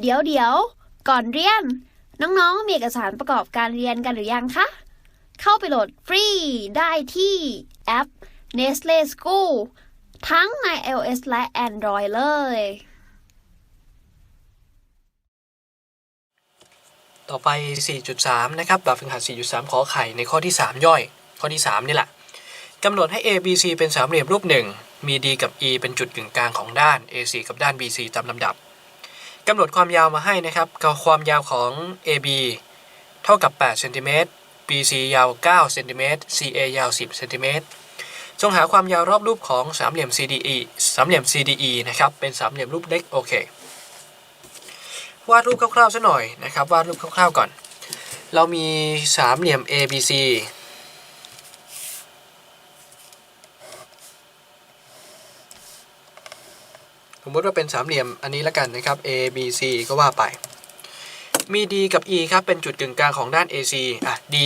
เดี๋ยวเดี๋ยว ก่อนเรียน น้องๆ มีเอกสารประกอบการเรียนกันหรือยังคะ เข้าไปโหลดฟรีได้ที่แอป Nestle School ทั้งใน iOS และ Android เลย ต่อไป 4.3 นะครับ แบบฝึกหัด 4.3 ขอไข่ในข้อที่ 3 ย่อย ข้อที่ 3 นี่แหละกำหนดให้ A B C เป็นสามเหลี่ยมรูปหนึ่งมี D กับ E เป็นจุดกึ่งกลางของด้าน AC กับด้าน BC ตามลำดับ กำหนดความยาวมาให้นะครับก็ความยาวของ AB เท่ากับ8เซนติเมตร BC ยาว9เซนติเมตร CA ยาว 10เซนติเมตรจงหาความยาวรอบรูปของสามเหลี่ยม CDE สามเหลี่ยม CDE นะครับ เป็นสามเหลี่ยมรูปเล็กโอเควาดรูปคร่าวๆซะหน่อยนะครับ วาดรูปคร่าวๆก่อน เรามีสามเหลี่ยม ABC มมติว่าเป็นสามเหลี่ยมอันนี้ล้วกันนะครับ A B C ก็ว่าไป มี D กับ E ครับเป็นจุดกึ่งกลางของด้าน AC อะ D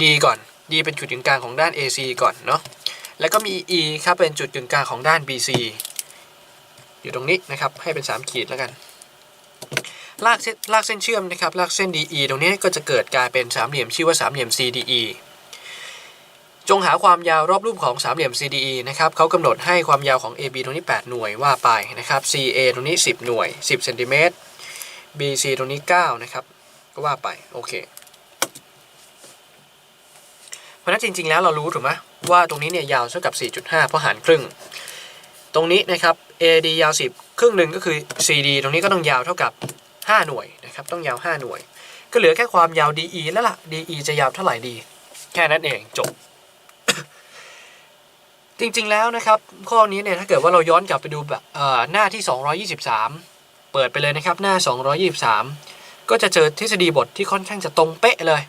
D ก่อน D เป็นจุดกึ่งกลางของด้าน AC ก่อนเนาะแล้วก็มี E ครับเป็นจุดกึ่งกลางของด้าน BC อยู่ตรงนี้นะครับให้เป็น 3 ขีดแล้วกันลากเส้นลากเส้นเชื่อมนะครับลากเส้น DE ตรงนี้ก็จะเกิดกลายเป็นสามเหลี่ยมชื่อว่าสามเหลี่ยม CDE จงหาความยาวรอบรูปของสามเหลี่ยม CDE นะครับเขากำหนดให้ความยาวของ AB ตรงนี้ 8 หน่วยว่าไปนะครับ CA ตรงนี้ 10 หน่วย 10เซนติเมตร BC ตรงนี้ 9 นะครับ ก็ว่าไป โอเค เพราะนั้นจริง ๆ แล้วเรารู้ถูกไหมว่าตรงนี้เนี่ยยาวเท่ากับ 4.5 เพราะหารครึ่ง ตรงนี้นะครับ AD ยาว 10 ครึ่งหนึ่งก็คือ CD ตรงนี้ก็ต้องยาวเท่ากับ 5 หน่วยนะครับ ต้องยาว 5 หน่วย ก็เหลือแค่ความยาว DE แล้วล่ะ DE จะยาวเท่าไหร่ดี แค่นั้นเองจบ จริงๆแล้วนะครับ ข้อนี้เนี่ยถ้าเกิดว่าเราย้อนกลับไปดูแบบหน้าที่ 223 เปิดไปเลยนะครับหน้า 223 ก็จะเจอทฤษฎีบทที่ค่อนข้างจะตรงเป๊ะเลย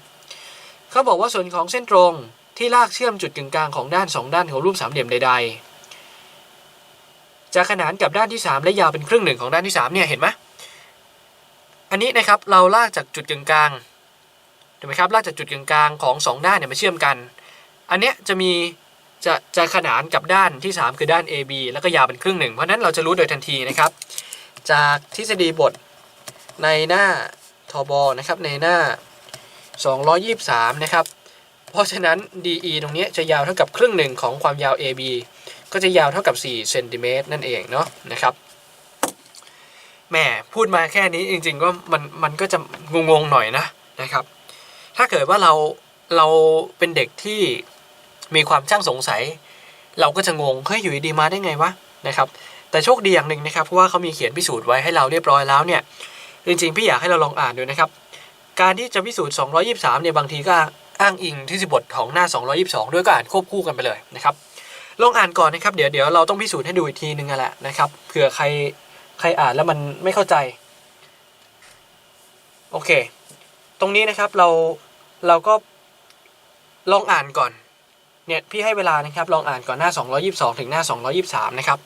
เขาบอกว่าส่วนของเส้นตรงที่ลากเชื่อมจุดกึ่งกลางของด้าน 2 ด้านของรูปสามเหลี่ยมใด ๆ จะขนานกับด้านที่ 3 และยาวเป็นครึ่งหนึ่งของด้านที่3เนี่ยเห็นไหมอันนี้นะครับเราลากจากจุดกึ่งกลางถูกไหมครับลากจากจุดกึ่งกลางของ 2 ด้านเนี่ยมาเชื่อมกัน อันเนี้ยจะมี จะจะขนานกับด้านที่ 3 คือด้าน AB แล้วก็ยาวเป็นครึ่งหนึ่งเพราะนั้นเราจะรู้โดยทันทีนะครับ จากทฤษฎีบทในหน้าทบนะครับในหน้า 223 นะครับ เพราะฉะนั้น DE ตรงนี้จะยาวเท่ากับครึ่งหนึ่งของความยาว AB ก็จะยาวเท่ากับ4เซนติเมตรนั่นเองเนาะนะครับแหมพูดมาแค่นี้จริง ๆ ก็มันมันก็จะงงๆหน่อยนะนะครับ ถ้าเกิดว่าเราเราเป็นเด็กที่ มีความช่างสงสัย เราก็จะงงเฮ้ยอยู่ดีมาได้ไงวะนะครับแต่โชคดีอย่างหนึ่งนะครับเพราะว่าเขามีเขียนพิสูจน์ไว้ให้เราเรียบร้อยแล้วเนี่ยจริงๆพี่อยากให้เราลองอ่านดูนะครับการที่จะพิสูจน์ 223 เนี่ยบางทีก็อ้างอิงที่สิบทของหน้า 222 ด้วยก็อ่านควบคู่กันไปเลยนะครับลองอ่านก่อนนะครับเดี๋ยวเดี๋ยวเราต้องพิสูจน์ให้ดูอีกทีนึงนั่นแหละนะครับเผื่อใครใครอ่านแล้วมันไม่เข้าใจโอเค ตรงนี้นะครับเราเราก็ลองอ่านก่อน เนี่ยพี่ให้เวลานะครับลองอ่านก่อนหน้า 222 ถึงหน้า 223 นะครับ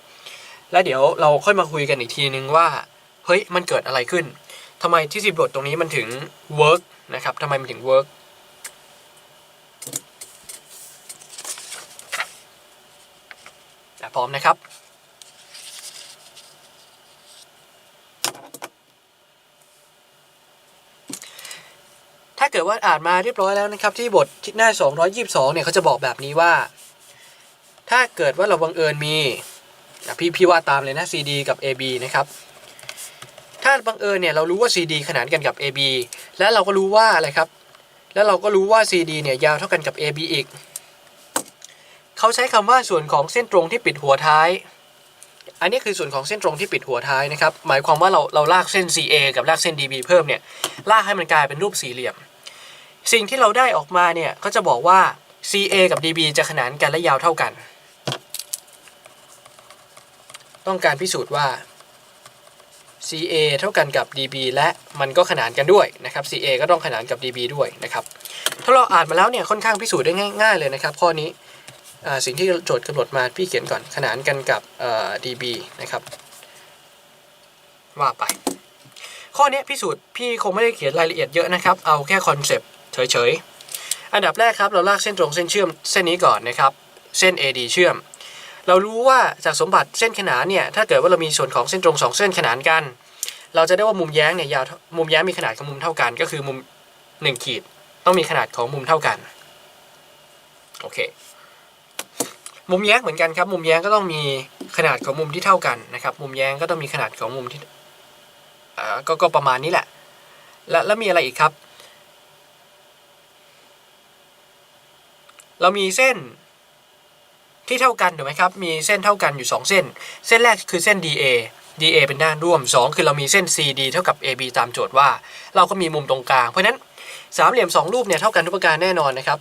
แล้วเดี๋ยวเราค่อยมาคุยกันอีกทีนึงว่า เฮ้ยมันเกิดอะไรขึ้นทำไมที่สิบบทตรงนี้มันถึง work นะครับทำไมมันถึง work อะพร้อมนะครับ ถ้าเกิดว่าอ่านมาเรียบร้อยแล้วนะครับที่บทที่หน้า 222 เนี่ยเขาจะบอกแบบนี้ว่า ถ้าเกิดว่าเราบังเอิญมีพี่พี่ว่าตามเลยนะ CD กับ AB นะครับถ้าบังเอิญเนี่ยเรารู้ว่า CD ขนานกันกับ AB และเราก็รู้ว่าอะไรครับ แล้วเราก็รู้ว่า CD เนี่ยยาวเท่ากันกับ AB อีกเขาใช้คำว่าส่วนของเส้นตรงที่ปิดหัวท้าย อันนี้คือส่วนของเส้นตรงที่ปิดหัวท้ายนะครับ หมายความว่าเราเราลากเส้น CA กับลากเส้น DB เพิ่มเนี่ยลากให้มันกลายเป็นรูปสี่เหลี่ยม สิ่งที่เราได้ออกมาเนี่ยเขาจะบอกว่า CA กับ DB จะขนานกันและยาวเท่ากัน ต้องการพิสูจน์ว่า CA เท่ากันกับ DB และมันก็ขนานกันด้วยนะครับ CA ก็ต้องขนานกับ DB ด้วยนะครับ ถ้าเราอ่านมาแล้วเนี่ยค่อนข้างพิสูจน์ได้ง่าย ๆ เลยนะครับ ข้อนี้สิ่งที่โจทย์กำหนดมาพี่เขียนก่อนขนานกันกับ DB นะครับว่าไป ข้อนี้พิสูจน์พี่คงไม่ได้เขียนรายละเอียดเยอะนะครับ เอาแค่คอนเซปต์ เฉยๆ อันดับแรกครับเราลากเส้นตรงเส้นเชื่อมเส้นนี้ก่อนนะครับเส้น AD เชื่อม เรารู้ว่าจากสมบัติเส้นขนานเนี่ยถ้าเกิดว่าเรามีส่วนของเส้นตรงสองเส้นขนานกัน เราจะได้ว่ามุมแย้งเนี่ยยาวมุมแย้งมีขนาดของมุมเท่ากัน ก็คือมุมหนึ่งขีดต้องมีขนาดของมุมเท่ากันโอเคมุมแย้งเหมือนกันครับ มุมแย้งก็ต้องมีขนาดของมุมที่เท่ากันนะครับ มุมแย้งก็ต้องมีขนาดของมุมที่อ่าก็ก็ประมาณนี้แหละ แล้วแล้วมีอะไรอีกครับ เรามีเส้นที่เท่ากันถูกไหมครับ มีเส้นเท่ากันอยู่ 2 เส้น เส้นแรกคือเส้น DA DA เป็นด้านร่วม 2 คือเรามีเส้น CD เท่ากับ AB ตามโจทย์ว่า เราก็มีมุมตรงกลาง เพราะนั้นสามเหลี่ยม2รูปเนี่ยเท่ากันทุกประการแน่นอนนะครับ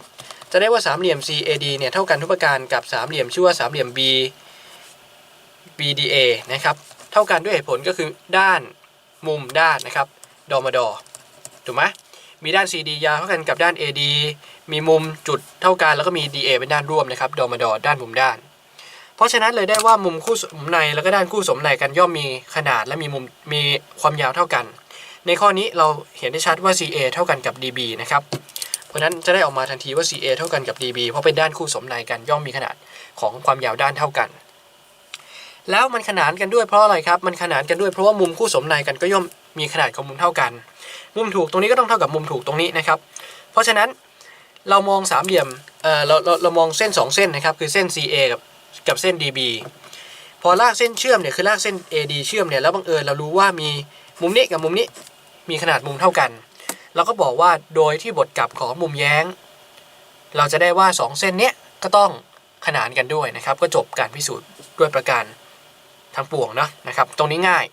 จะได้ว่าสามเหลี่ยม CAD เนี่ยเท่ากันทุกประการกับสามเหลี่ยมชื่อว่าสามเหลี่ยม B BDA นะครับ เท่ากันด้วยเหตุผลก็คือด้านมุมด้านนะครับ ดอมาดอถูกไหมมีด้าน CD ยาวเท่ากันกับด้าน AD มีมุมจุดเท่ากันแล้วก็มี DA เป็นด้านร่วมนะครับดอมาดอด้านมุมด้าน เพราะฉะนั้นเลยได้ว่ามุมคู่สมในแล้วก็ด้านคู่สมในกันย่อมมีขนาดและมีมุมมีความยาวเท่ากัน ในข้อนี้เราเห็นได้ชัดว่า CA เท่ากันกับ DB นะครับเพราะฉะนั้นจะได้ออกมาทันทีว่า CA เท่ากันกับ DB เพราะเป็นด้านคู่สมในกันย่อมมีขนาดของความยาวด้านเท่ากัน แล้วมันขนานกันด้วยเพราะอะไรครับ มันขนานกันด้วยเพราะว่ามุมคู่สมในกันก็ย่อมมีขนาดของมุมเท่ากัน มุมถูกตรงนี้ก็ต้องเท่ากับมุมถูกตรงนี้นะครับ เพราะฉะนั้น เรามองสามเหลี่ยมเอ่อเราเราเรามองเส้น 2 เส้นนะครับ คือเส้น CA กับกับเส้น DB พอลากเส้นเชื่อมเนี่ยคือลากเส้น AD เชื่อมเนี่ยแล้วบังเอิญเรารู้ว่ามีมุมนี้กับมุมนี้มีขนาดมุมเท่ากัน เราก็บอกว่าโดยที่บทกลับของมุมแย้ง เราจะได้ว่า 2 เส้นเนี้ยก็ต้องขนานกันด้วยนะครับ ก็จบการพิสูจน์ด้วยประการทั้งปวงเนาะนะครับ ตรงนี้ง่าย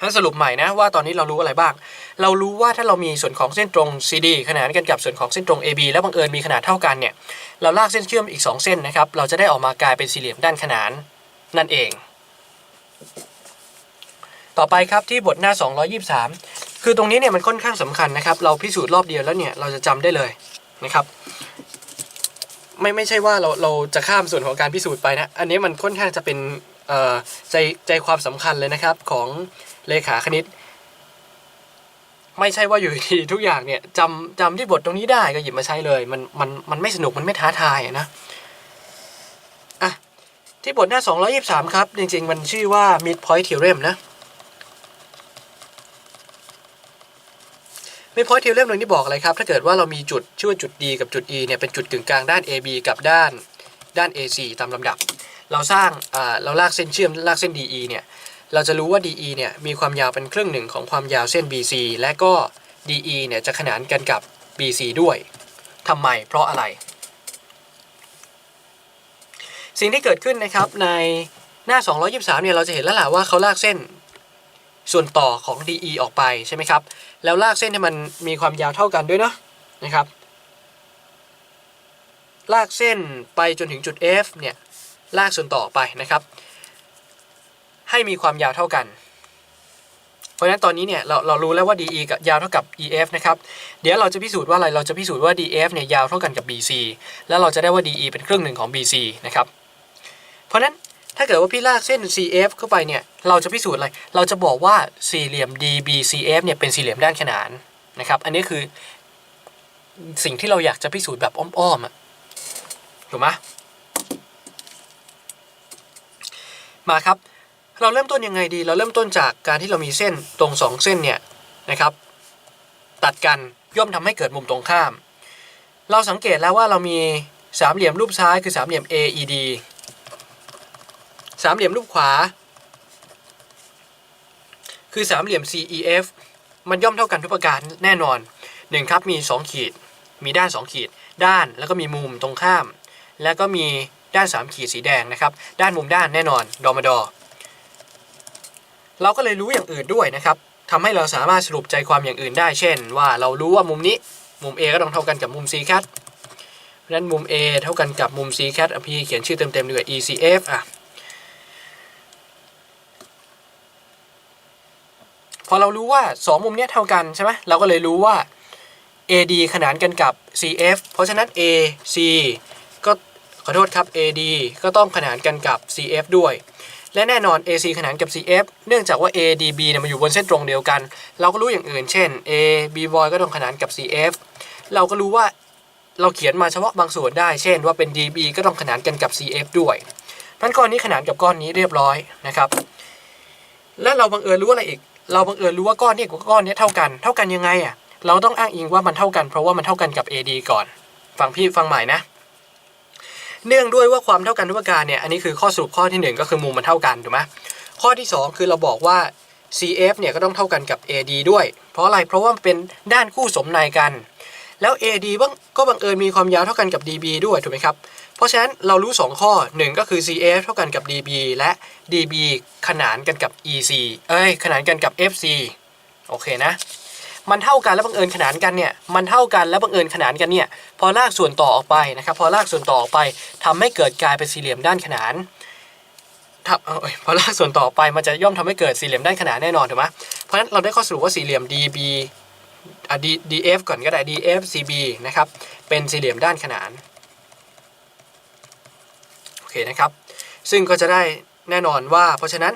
ท่านสรุปใหม่นะว่าตอนนี้เรารู้อะไรบ้าง เรารู้ว่าถ้าเรามีส่วนของเส้นตรง CD ขนานกันกับส่วนของเส้นตรง AB แล้วบังเอิญมีขนาดเท่ากันเนี่ย เราลากเส้นเชื่อมอีก 2 เส้นนะครับ เราจะได้ออกมากลายเป็นสี่เหลี่ยมด้านขนานนั่นเอง ต่อไปครับที่บทหน้า 223 คือตรงนี้เนี่ยมันค่อนข้างสำคัญนะครับ เราพิสูจน์รอบเดียวแล้วเนี่ยเราจะจำได้เลยนะครับไม่ไม่ใช่ว่าเราเราจะข้ามส่วนของการพิสูจน์ไปนะ อันนี้มันค่อนข้างจะเป็นใจใจความสำคัญเลยนะครับของ เลขาคณิต ไม่ใช่ว่าอยู่ดีๆทุกอย่างเนี่ยจำจำที่บทตรงนี้ได้ก็หยิบมาใช้เลย มันมันมันไม่สนุกมันไม่ท้าทายนะอะที่บทหน้า 223 ครับ จริง ๆ มันชื่อว่า midpoint theorem นะ midpoint theorem ตรงนี้บอกอะไรครับ ถ้าเกิดว่าเรามีจุดชื่อว่าจุด D กับจุด E เนี่ยเป็นจุดกึ่งกลางด้าน AB กับด้านด้าน AC ตามลำดับ เราสร้างเราลากเส้นเชื่อมลากเส้น DE เนี่ย เราจะรู้ว่า DE เนี่ยมีความยาวเป็นครึ่งหนึ่งของความยาวเส้น BC และก็ DE เนี่ยจะขนานกันกับ BC ด้วยทำไม เพราะอะไร สิ่งที่เกิดขึ้นนะครับในหน้า 223 เนี่ยเราจะเห็นแล้วล่ะว่าเขาลากเส้นส่วนต่อของ DE ออกไปใช่ไหมครับ แล้วลากเส้นให้มันมีความยาวเท่ากันด้วยเนาะนะครับ ลากเส้นไปจนถึงจุด F เนี่ยลากส่วนต่อไปนะครับ ให้มีความยาวเท่ากัน เพราะฉะนั้นตอนนี้เนี่ยเราเรารู้แล้วว่า DE กับยาวเท่ากับ EF นะครับ เดี๋ยวเราจะพิสูจน์ว่าอะไร เราจะพิสูจน์ว่า DF เนี่ยยาวเท่ากันกับ BC แล้วเราจะได้ว่า DE เป็นครึ่งหนึ่งของ BC นะครับ เพราะฉะนั้นถ้าเกิดว่าพี่ลากเส้น CF เข้าไปเนี่ย เราจะพิสูจน์อะไร เราจะบอกว่าสี่เหลี่ยม DBCF เนี่ยเป็นสี่เหลี่ยมด้านขนานนะครับ อันนี้คือสิ่งที่เราอยากจะพิสูจน์แบบอ้อมๆอะถูกไหมมาครับ เราเริ่มต้นยังไงดี เราเริ่มต้นจากการที่เรามีเส้นตรงสองเส้นเนี่ยนะครับ ตัดกันย่อมทำให้เกิดมุมตรงข้าม เราสังเกตแล้วว่าเรามีสามเหลี่ยมรูปซ้ายคือสามเหลี่ยม AED สามเหลี่ยมรูปขวา คือสามเหลี่ยม CEF มันย่อมเท่ากันทุกประการแน่นอนหนึ่งครับมี 2 ขีด มีด้าน 2 ขีด ด้านแล้วก็มีมุมตรงข้าม แล้วก็มีด้าน 3 ขีดสีแดงนะครับ ด้านมุมด้านแน่นอน ดอมาดอ เราก็เลยรู้อย่างอื่นด้วยนะครับทำให้เราสามารถสรุปใจความอย่างอื่นได้ เช่น ว่าเรารู้ว่ามุมนี้มุม A ก็ต้องเท่ากันกับมุม C cat เพราะนั้นมุม A เท่ากันกับมุม C cat อะพี่เขียนชื่อเต็มๆดีกว่า ECF อะพอเรารู้ว่า 2 มุมเนี้ยเท่ากันใช่ไหมเราก็เลยรู้ว่า AD ขนานกันกับ CF เพราะฉะนั้น AC ก็ขอโทษครับ AD ก็ต้องขนานกันกับ CF ด้วย และแน่นอน AC ขนานกับ CF เนื่องจากว่า ADB เนี่ยมาอยู่บนเส้นตรงเดียวกัน เราก็รู้อย่างอื่น เช่น AB void ก็ต้องขนานกับ CF เราก็รู้ว่าเราเขียนมาเฉพาะบางส่วนได้ เช่นว่าเป็น DB ก็ต้องขนานกันกับ CF ด้วยเพราะฉะนั้นก้อนนี้ขนานกับก้อนนี้เรียบร้อยนะครับ และเราบังเอิญรู้อะไรอีก เราบังเอิญรู้ว่าก้อนนี้กับก้อนนี้เท่ากัน เท่ากันยังไงอะ เราต้องอ้างอิงว่ามันเท่ากันเพราะว่ามันเท่ากันกับ AD ก่อน ฟังพี่ฟังใหม่นะ เนื่องด้วยว่าความเท่ากันทุกประการเนี่ยอันนี้คือข้อสรุปข้อที่หนึ่งก็คือมุมมันเท่ากันถูกไหมข้อที่สองคือเราบอกว่า CF เนี่ยก็ต้องเท่ากันกับ AD ด้วย เพราะอะไรเพราะว่ามันเป็นด้านคู่สมในกัน แล้ว AD บ้างก็บังเอิญมีความยาวเท่ากันกับ DB ด้วยถูกไหมครับเพราะฉะนั้นเรารู้ 2 ข้อ 1 ก็คือ CF เท่ากันกับ DB และ DB ขนานกันกับ EC เอ้ยขนานกันกับ FC โอเคนะ มันเท่ากันแล้วบังเอิญขนานกันเนี่ยมันเท่ากันแล้วบังเอิญขนานกันเนี่ยพอลากส่วนต่อออกไปนะครับ พอลากส่วนต่อออกไปทำให้เกิดกลายเป็นสี่เหลี่ยมด้านขนานถ้าเอ้ยพอลากส่วนต่อไปมันจะย่อมทำให้เกิดสี่เหลี่ยมด้านขนานแน่นอนถูกไหมเพราะฉะนั้นเราได้ข้อสรุปว่าสี่เหลี่ยม DB อะ D DF ก่อนก็ได้ DF CB นะครับเป็นสี่เหลี่ยมด้านขนานโอเคนะครับ ซึ่งก็จะได้แน่นอนว่า เพราะฉะนั้น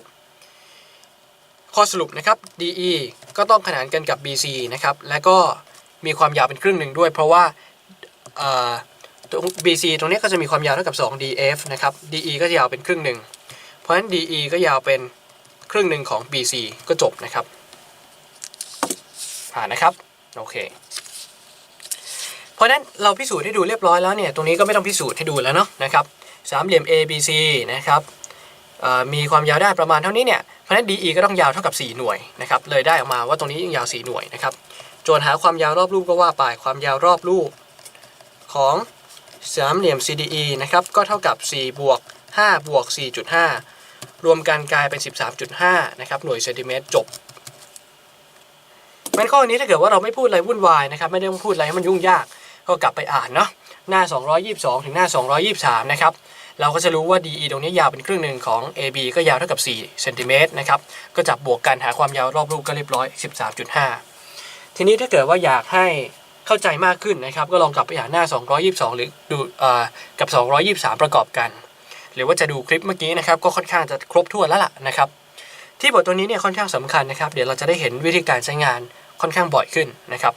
ข้อสรุปนะครับ DE ก็ต้องขนานกันกับ BC นะครับ และก็มีความยาวเป็นครึ่งหนึ่งด้วย เพราะว่าตรง BC ตรงนี้ก็จะมีความยาวเท่ากับ 2 DF นะครับ DE ก็จะยาวเป็นครึ่งหนึ่ง เพราะฉะนั้น DE ก็ยาวเป็นครึ่งหนึ่งของ BC ก็จบนะครับ ผ่านนะครับ โอเค เพราะฉะนั้นเราพิสูจน์ให้ดูเรียบร้อยแล้วเนี่ย ตรงนี้ก็ไม่ต้องพิสูจน์ให้ดูแล้วเนาะนะครับ สามเหลี่ยม ABC นะครับมีความยาวได้ประมาณเท่านี้เนี่ย ราะฉะนั้น DE ก็ต้องยาวเท่ากับ 4 หน่วยนะครับ เลยได้ออกมาว่าตรงนี้ยังยาว 4 หน่วยนะครับ โจทย์หาความยาวรอบรูปก็ว่าไป ความยาวรอบรูปของสามเหลี่ยม CDE นะครับ ก็เท่ากับ 4 บวก 5 บวก 4.5 รวมกันกลายเป็น 13.5 นะครับ หน่วยเซนติเมตรจบงั้นข้อนี้ถ้าเกิดว่าเราไม่พูดอะไรวุ่นวายนะครับ ไม่ได้ต้องพูดอะไรให้มันยุ่งยาก ก็กลับไปอ่านเนาะ หน้า 222 ถึงหน้า 223 นะครับ เราก็จะรู้ว่า DE ตรงนี้ยาวเป็นครึ่งหนึ่งของ AB ก็ยาวเท่ากับ4เซนติเมตรนะครับ ก็จับบวกกันหาความยาวรอบรูปก็เรียบร้อย 13.5 ทีนี้ถ้าเกิดว่าอยากให้เข้าใจมากขึ้นนะครับ ก็ลองกลับไปอ่านหน้า 222 หรือดูเอ่อกับ 223 ประกอบกัน หรือว่าจะดูคลิปเมื่อกี้นะครับ ก็ค่อนข้างจะครบถ้วนแล้วล่ะนะครับ ที่บทตัวนี้เนี่ยค่อนข้างสำคัญนะครับ เดี๋ยวเราจะได้เห็นวิธีการใช้งานค่อนข้างบ่อยขึ้นนะครับ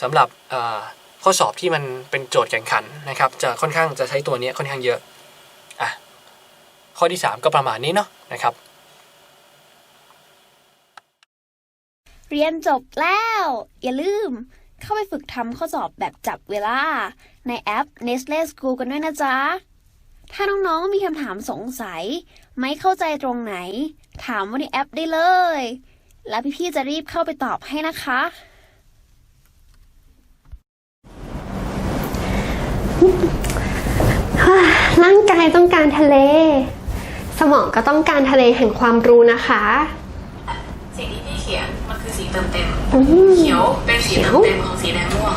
สำหรับข้อสอบที่มันเป็นโจทย์แข่งขันนะครับ จะค่อนข้างจะใช้ตัวนี้ค่อนข้างเยอะ ข้อที่ 3 ก็ประมาณนี้เนาะนะครับ เรียนจบแล้ว อย่าลืม เข้าไปฝึกทำข้อสอบแบบจับเวลา ในแอป Nestle School กันด้วยนะจ๊ะ ถ้าน้องๆมีคำถามสงสัย ไม่เข้าใจตรงไหน ถามว่าในแอปได้เลย แล้วพี่ๆจะรีบเข้าไปตอบให้นะคะร่างกายต้องการทะเล สมองก็ต้องการทะเลแห่งความรู้นะคะ สิ่งที่พี่เขียนมันคือสีเติมเต็ม อืม เขียวเป็นสีเขียเติวมเต็มของสีแดงม่วง